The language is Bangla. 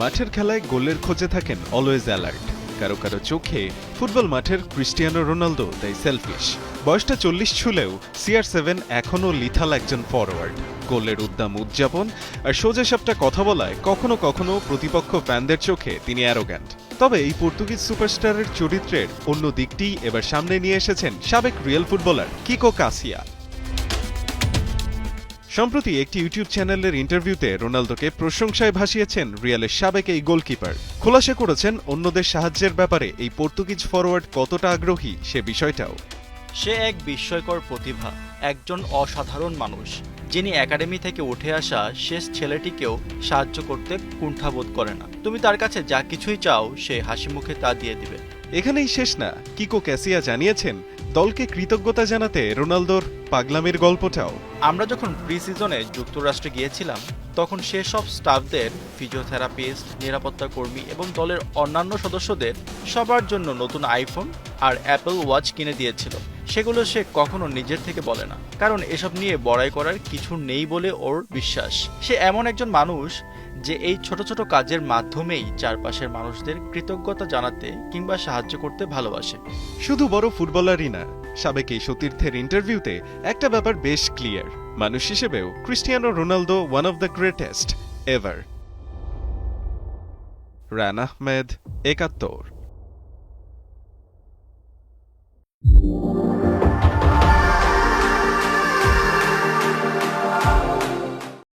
মাঠের খেলায় গোলের খোঁজে থাকেন অলওয়েজ অ্যালার্ট। কারও কারও চোখে ফুটবল মাঠের ক্রিস্টিয়ানো রোনালদো, তাই সেলফিশ বয়সটা চল্লিশ ছুলেও সিআর সেভেন এখনও লিথাল একজন ফরওয়ার্ড গোলের উদ্দাম উদযাপন আর সোজা সাপটা কথা বলায় কখনো কখনো প্রতিপক্ষ ফ্যানদের চোখে তিনি অ্যারোগ্যান্ট তবে এই পর্তুগিজ সুপারস্টারের চরিত্রের অন্য দিকটি এবার সামনে নিয়ে এসেছেন সাবেক রিয়েল ফুটবলার কিকো কাসিয়া সম্প্রতি একটি ইউটিউব চ্যানেলের ইন্টারভিউতে রোনালদোকে প্রশংসায় ভাসিয়েছেন রিয়ালের সাবেক এই গোলকিপার। খোলাসা করেছেন অন্যদের সাহায্যের ব্যাপারে এই পর্তুগিজ ফরওয়ার্ড কতটা আগ্রহী সে বিষয়টাও। সে এক বিস্ময়কর প্রতিভা একজন অসাধারণ মানুষ যিনি একাডেমি থেকে উঠে আসা শেষ ছেলেটিকেও সাহায্য করতে কুণ্ঠাবোধ করে না। তুমি তার কাছে যা কিছুই চাও সে হাসি মুখে তা দিয়ে দিবে। এখানেই শেষ না কিকো ক্যাসিয়া জানিয়েছেন দলকে কৃতজ্ঞতা জানাতে রোনালদোর পাগলামির গল্পটাও। আমরা যখন প্রি সিজনে যুক্তরাষ্ট্রে গিয়েছিলাম, তখন সেসব স্টাফদের ফিজিওথেরাপিস্ট নিরাপত্তা কর্মী এবং দলের অন্যান্য সদস্যদের সবার জন্য নতুন আইফোন আর অ্যাপল ওয়াচ কিনে দিয়েছিল। সেগুলো সে কখনো নিজের থেকে বলে না। কারণ এসব নিয়ে বড়াই করার কিছু নেই বলে ওর বিশ্বাস। সে এমন একজন মানুষ যে এই ছোট ছোট কাজের মাধ্যমেই চারপাশের মানুষদের কৃতজ্ঞতা জানাতে কিংবা সাহায্য করতে ভালোবাসে। শুধু বড় ফুটবলারই না, সাবেক এই সতীর্থের ইন্টারভিউতে একটা ব্যাপার বেশ ক্লিয়ার মানুষ হিসেবেও Cristiano Ronaldo one of the greatest ever run Ahmed, একাত্তর।